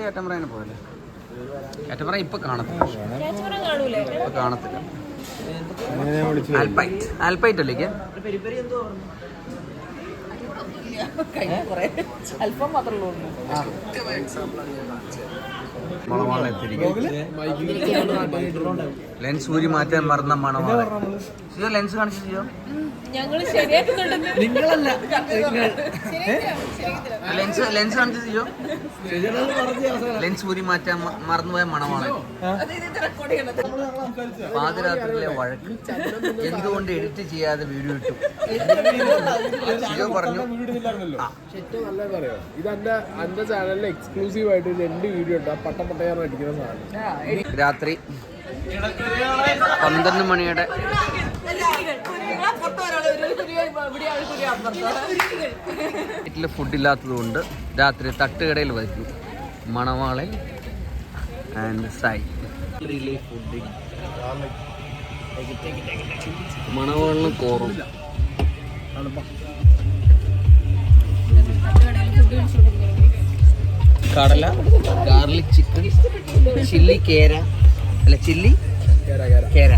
അല്ലെങ്കിൽ ഏട്ടമ്പ്രാനെ പോയല്ലേ? ഏട്ടമ്പ്ര ഇപ്പൊ കാണത്തില്ല. ഇപ്പൊ കാണത്തില്ല. ആൽപൈറ്റ്. ആൽപൈറ്റ് വിളിച്ചു ആൽപ്പൈറ്റ് ആൽപ്പൈറ്റ് അല്ലേ അല്പം മാത്രമേ ഉള്ളൂ. ലെൻസ് ഊരി മാറ്റാൻ മറന്ന മണമാണ്. ലെൻസ് കാണിച്ചു ചെയ്യോ നിങ്ങളല്ല. ലെൻസ് ലെൻസ് കാണിച്ചു ചെയ്യോ ലെൻസ് ഊരി മാറ്റാൻ മറന്നുപോയ മണമാണ്. പാതിരാത്രിയിലെ വഴക്ക്. എന്തുകൊണ്ട് എഡിറ്റ് ചെയ്യാതെ വീഡിയോ ഇട്ടു? ജിയോ പറഞ്ഞു എന്റെ ചാനലിൽ എക്സ്ക്ലൂസീവ് ആയിട്ട് രണ്ട് വീഡിയോ ഉണ്ട്. പട്ട പട്ടയാറ് അടിക്കുന്ന സാധനം. രാത്രി പന്ത്രണ്ട് മണിയുടെ വീട്ടിൽ ഫുഡില്ലാത്തത് കൊണ്ട് രാത്രി തട്ടുകടയിൽ വയ്ക്കും മണവാളൻ ആൻഡ് സായി. മണവാളിന് കോറും. കടല ഗാർലിക് ചിക്കൻ ചില്ലി കേര. അല്ല ചില്ലി കേര.